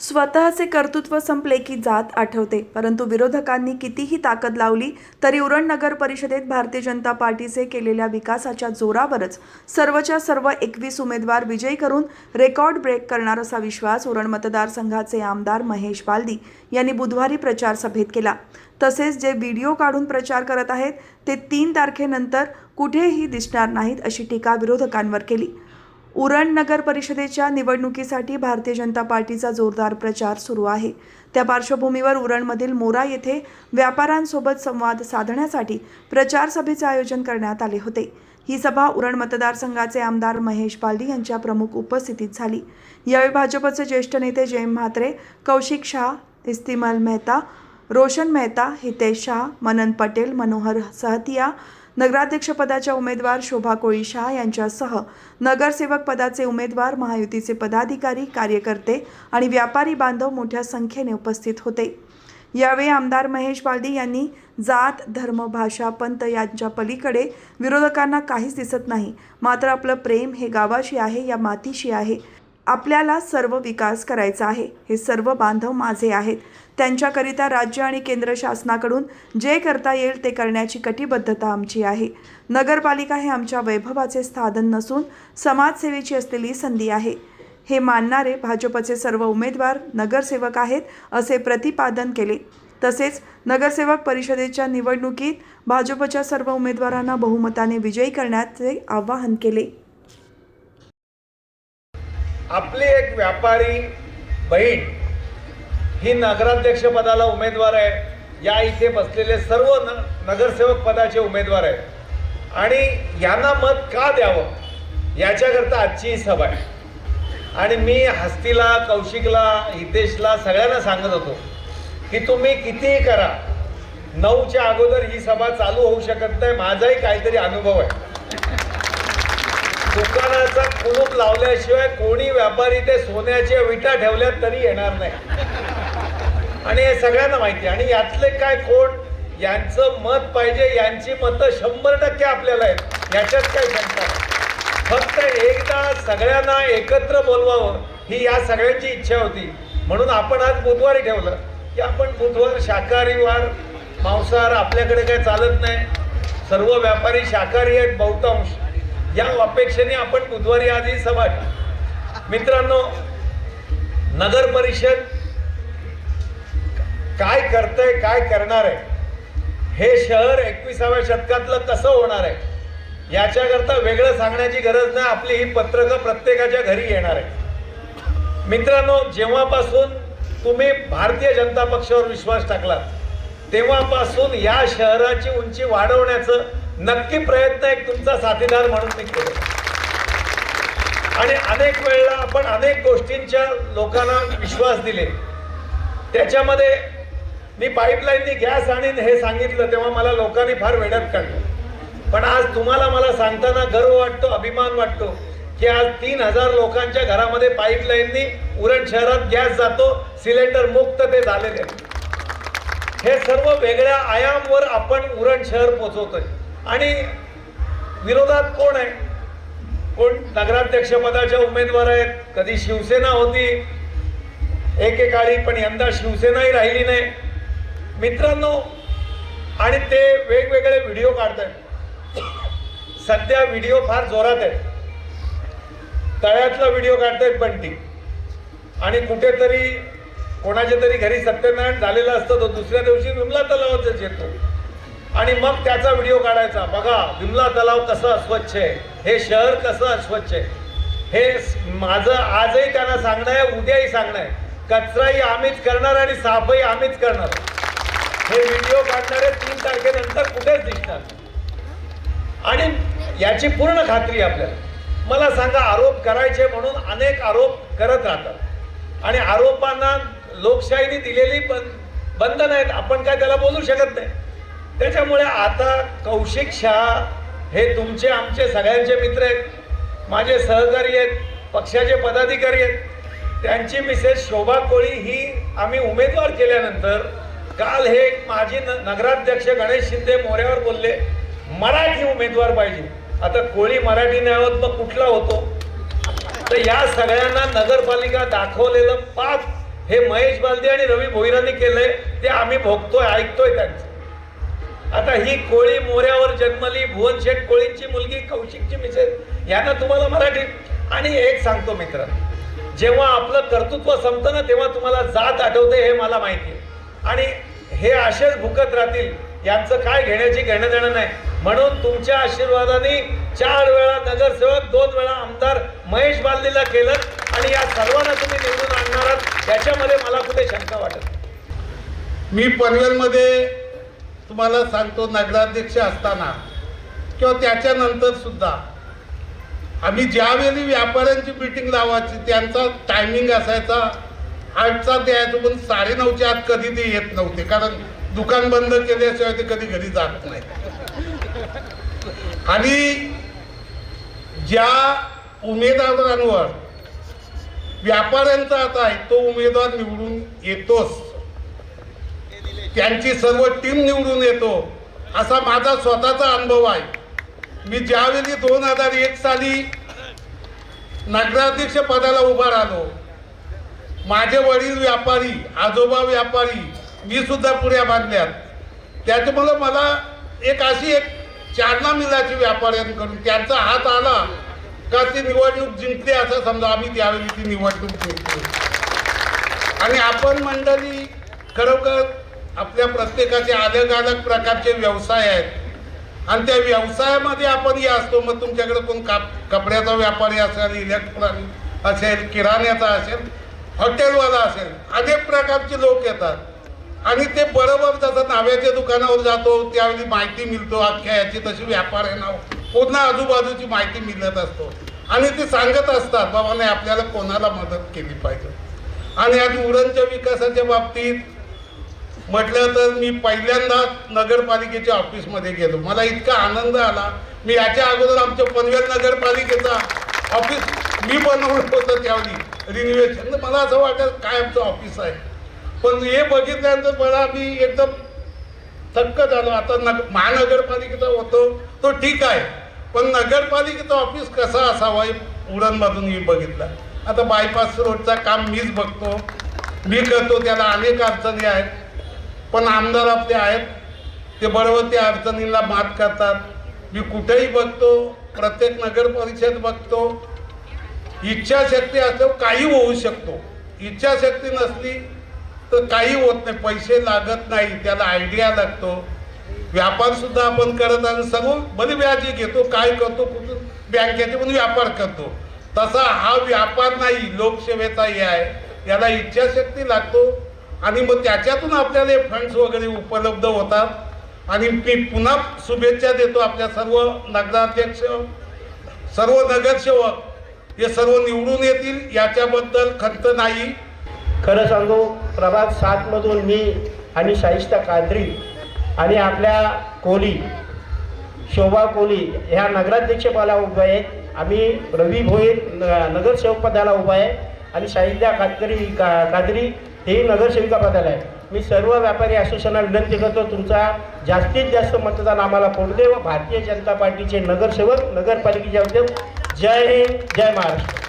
स्वतःचे कर्तृत्व संपले की जात आठवते. परंतु विरोधकांनी कितीही ताकद लावली तरी उरण नगर परिषदेत भारतीय जनता पार्टीचे केलेल्या विकासाच्या जोरावरच सर्वच्या सर्व एकवीस उमेदवार विजयी करून रेकॉर्ड ब्रेक करणार असा विश्वास उरण मतदारसंघाचे आमदार महेश बालदी यांनी बुधवारी प्रचार सभेत केला. तसेच जे व्हिडिओ काढून प्रचार करत आहेत ते तीन तारखेनंतर कुठेही दिसणार नाहीत अशी टीका विरोधकांवर केली. उरण नगर परिषदेच्या निवडणुकीसाठी भारतीय जनता पार्टीचा जोरदार प्रचार सुरू आहे. त्या पार्श्वभूमीवर उरणमधील मोरा येथे व्यापाऱ्यांसोबत संवाद साधण्यासाठी प्रचार सभेचे आयोजन करण्यात आले होते. ही सभा उरण मतदारसंघाचे आमदार महेश पालडी यांच्या प्रमुख उपस्थितीत झाली. यावेळी भाजपचे ज्येष्ठ नेते जयम म्हात्रे कौशिक शाह इस्तिमल मेहता रोशन मेहता हितेश शाह मनन पटेल मनोहर सहतिया नगराध्यक्षपदाच्या उमेदवार शोभा कोळी शहा यांच्यासह नगरसेवक पदाचे उमेदवार महायुतीचे पदाधिकारी कार्यकर्ते आणि व्यापारी बांधव मोठ्या संख्येने उपस्थित होते. यावेळी आमदार महेश बालदी यांनी जात धर्म भाषा पंत यांच्या पलीकडे विरोधकांना काहीच दिसत नाही. मात्र आपलं प्रेम हे गावाशी आहे या मातीशी आहे. आपल्याला सर्व विकास करायचा आहे. हे सर्व बांधव माझे आहेत. त्यांच्याकरिता राज्य आणि केंद्र शासनाकडून जे करता येईल ते करण्याची कटिबद्धता आमची आहे. नगरपालिका हे आमच्या वैभवाचे साधन नसून समाजसेवेची असलेली संधी आहे. हे मानणारे भाजपचे सर्व उमेदवार नगरसेवक आहेत असे प्रतिपादन केले. तसेच नगरसेवक परिषदेच्या निवडणुकीत भाजपच्या सर्व उमेदवारांना बहुमताने विजयी करण्याचे आवाहन केले. आपली एक व्यापारी बहीण ही नगराध्यक्ष पदाला उमेदवार आहे. या इथे बसलेले सर्व न नगरसेवक पदाचे उमेदवार आहेत. आणि यांना मत का द्यावं? याच्याकरता आजची ही सभा आहे. आणि मी हस्तीला कौशिकला हितेशला सगळ्यांना सांगत होतो की तुम्ही कितीही करा नऊच्या अगोदर ही सभा चालू होऊ शकत नाही. माझाही काहीतरी अनुभव आहे. दुकानाचा कुलूप लावल्याशिवाय कोणी व्यापारी ते सोन्याच्या विटा ठेवल्या तरी येणार नाही. आणि हे सगळ्यांना माहिती आहे. आणि यातले काय कोण यांचं मत पाहिजे यांची मतं शंभर टक्के आपल्याला आहेत. याच्यात काय शंका फक्त एकदा सगळ्यांना एकत्र बोलवावं ही या सगळ्यांची इच्छा होती. म्हणून आपण आज बुधवारी ठेवलं. की आपण बुधवार शाकाहारी वार मांसाहार आपल्याकडे काय चालत नाही. सर्व व्यापारी शाकाहारी आहेत बहुतांश. या अपेक्षेने आपण बुधवारी आधी सभा मित्रांनो नगर परिषद काय करतंय काय करणार आहे? हे शहर एकविसाव्या शतकातलं कसं होणार आहे? याच्याकरता वेगळं सांगण्याची गरज नाही आपली ही पत्रकं प्रत्येकाच्या घरी येणार आहे मित्रांनो जेव्हापासून तुम्ही भारतीय जनता पक्षावर विश्वास टाकला तेव्हापासून या शहराची उंची वाढवण्याचं नक्की प्रयत्न एक तुमचा साथीदार म्हणून मी केलो. आणि अनेक वेळेला आपण अनेक गोष्टींच्या लोकांना विश्वास दिले. त्याच्यामध्ये मी पाईपलाईननी गॅस आणीन हे सांगितलं तेव्हा मला लोकांनी फार वेड्यात काढलं. पण आज तुम्हाला मला सांगताना गर्व वाटतो अभिमान वाटतो की आज तीन हजार लोकांच्या घरामध्ये पाईपलाईननी उरण शहरात गॅस जातो सिलेंडर मुक्त ते झालेले. हे सर्व वेगळ्या आयामवर आपण उरण शहर पोचवतोय. आणि विरोधात कोण आहे? कोण? नगराध्यक्ष पदाच्या उमेदवार आहेत. कधी शिवसेना होती एकेकाळी पण यंदा शिवसेनाही राहिली नाही. मित्रांनो आणि ते वेगवेगळे व्हिडिओ काढतात सध्या व्हिडिओ फार जोरात आहेत. तळ्यातला व्हिडिओ काढतायत बंटी. आणि कुठेतरी कोणाच्या तरी घरी सत्यनारायण झालेला असतो तो दुसऱ्या दिवशी विमला तलावातच येतो. आणि मग त्याचा व्हिडिओ काढायचा. बघा विमला तलाव कसं अस्वच्छ आहे? हे शहर कसं अस्वच्छ आहे? हे माझं आजही त्यांना सांगणं आहे उद्याही सांगणं आहे. कचराही आम्हीच करणार आणि साफही आम्हीच करणार. हे व्हिडिओ काढणारे तीन तारखेनंतर कुठेच दिसणार आणि याची पूर्ण खात्री आपल्याला. मला सांगा आरोप करायचे म्हणून अनेक आरोप करत राहतात. आणि आरोपांना लोकशाहीने दिलेली बंधन आहेत. आपण काय त्याला बोलू शकत नाही. त्याच्यामुळे आता कौशिक शहा हे तुमचे आमचे सगळ्यांचे मित्र आहेत. माझे सहकारी आहेत पक्षाचे पदाधिकारी आहेत. त्यांची मिसेस शोभा कोळी ही आम्ही उमेदवार केल्यानंतर काल हे माजी न नगराध्यक्ष गणेश शिंदे मोऱ्यावर बोलले मराठी उमेदवार पाहिजे. आता कोळी मराठी नाही आहोत मग कुठला होतो? तर या सगळ्यांना नगरपालिका दाखवलेलं पाच हे महेश बालदे आणि रवी भोईरांनी केलंय ते आम्ही भोगतोय ऐकतोय त्यांचं. आता ही कोळी मोऱ्यावर जन्मली भुवन शेठ कोळींची मुलगी कौशिकची मिसेस यांना तुम्हाला मराठी. आणि एक सांगतो मित्र जेव्हा आपलं कर्तृत्व संपतं ना तेव्हा तुम्हाला जात आठवते हे मला माहिती. आहे आणि हे असेच भुकत राहतील यांचं काय घेण्याची घेणं देणं नाही. म्हणून तुमच्या आशीर्वादाने चार वेळा नगरसेवक दोन वेळा आमदार महेश बालदीला केलं आणि या सर्वांना तुम्ही निवडून आणणार आहात. याच्यामध्ये मला कुठे शंका वाटत मी पनवेलमध्ये तुम्हाला सांगतो नगराध्यक्ष असताना किंवा त्याच्यानंतर सुद्धा आम्ही ज्यावेळी व्यापाऱ्यांची मीटिंग लावायची त्यांचा टायमिंग असायचा आठचा द्यायचो पण साडे नऊच्या आत कधी ते येत नव्हते कारण दुकान बंद केल्याशिवाय ते कधी घरी जात नाही. आणि ज्या उमेदवारांवर व्यापाऱ्यांचा आता आहे तो उमेदवार निवडून येतोच. त्यांची सर्व टीम निवडून येतो. असा माझा स्वतःचा अनुभव आहे. मी ज्यावेळी दोन हजार एक साली नगराध्यक्ष पदाला उभा राहिलो माझे वडील व्यापारी आजोबा व्यापारी मी सुद्धा पुऱ्या बांधल्यात. त्याच्यामुळं मला एक अशी एक चारणा मिळायची व्यापाऱ्यांकडून. त्यांचा हात आला का ती निवडणूक जिंकते असं समजा आम्ही त्यावेळी ती निवडणूक जिंकली. आणि आपण मंडळी खरोखर आपल्या प्रत्येकाचे अलग अलग प्रकारचे व्यवसाय आहेत. आणि त्या व्यवसायामध्ये आपणही असतो. मग तुमच्याकडे कोण काप कपड्याचा व्यापारी असेल इलेक्ट्रॉनिक असेल किराण्याचा असेल हॉटेलवाला असेल अनेक प्रकारचे लोक येतात. आणि ते बरोबर जसं नाव्याच्या दुकानावर जातो त्यावेळी माहिती मिळतो. अख्ख्या याची तशी व्यापार आहे ना. पूर्ण आजूबाजूची माहिती मिळत असतो. आणि ते सांगत असतात बाबा नाही आपल्याला कोणाला मदत केली पाहिजे? आणि आज उडनच्या विकासाच्या बाबतीत म्हटलं तर मी पहिल्यांदा नगरपालिकेच्या ऑफिसमध्ये गेलो. मला इतका आनंद आला. मी याच्या अगोदर आमच्या पनवेल नगरपालिकेचा ऑफिस मी बनवलं होतं त्यावेळी. रिन्युएशन मला असं वाटत काय आमचं ऑफिस आहे? पण हे बघितल्यानंतर मला मी एकदम थक्क झालो. आता नग महानगरपालिकेचा होतो तो ठीक आहे. पण नगरपालिकेचं ऑफिस कसा असावा हे उडणमधून मी बघितलं. आता बायपास रोडचा काम मीच बघतो. मी करतो त्याला अनेक अडचणी आहेत. पण आमदार आपले आहेत. ते बरोबर त्या अडचणींना मात करतात. मी कुठेही बघतो प्रत्येक नगर परिषद बघतो. इच्छाशक्ती असल्यावर काही होऊ शकतो. इच्छाशक्ती नसली तर काही होत नाही. पैसे लागत नाही त्याला आयडिया लागतो. व्यापारसुद्धा आपण करत आणि सर्व बरी व्याजी घेतो काय करतो कुठून बँकेचे पण व्यापार करतो. तसा हा व्यापार नाही लोकसेवेचा हे आहे. याला इच्छाशक्ती लागतो. आणि मग त्याच्यातून आपल्याला हे फंड्स वगैरे उपलब्ध होतात. आणि मी पुन्हा शुभेच्छा देतो आपल्या सर्व नगराध्यक्ष सर्व नगरसेवक. हे सर्व निवडून येतील याच्याबद्दल खंत नाही. खरं सांगू प्रभाग सातमधून मी आणि शाहिस्ता कादरी आणि आपल्या कोली शोभा कोली ह्या नगराध्यक्षपदाला उभा आहेत आम्ही रवी भोईर नगरसेवकपदाला नगरसेवक पदाला उभा आहे. आणि शाहिदा कादरी का कादरी हेही नगरसेविका पदाला आहे. मी सर्व व्यापारी असोसिएशनला विनंती करतो तुमचा जास्तीत जास्त मतदान आम्हाला पडू दे व भारतीय जनता पार्टीचे नगरसेवक नगरपालिकेचे उद्योग जय हिंद जय महाराष्ट्र.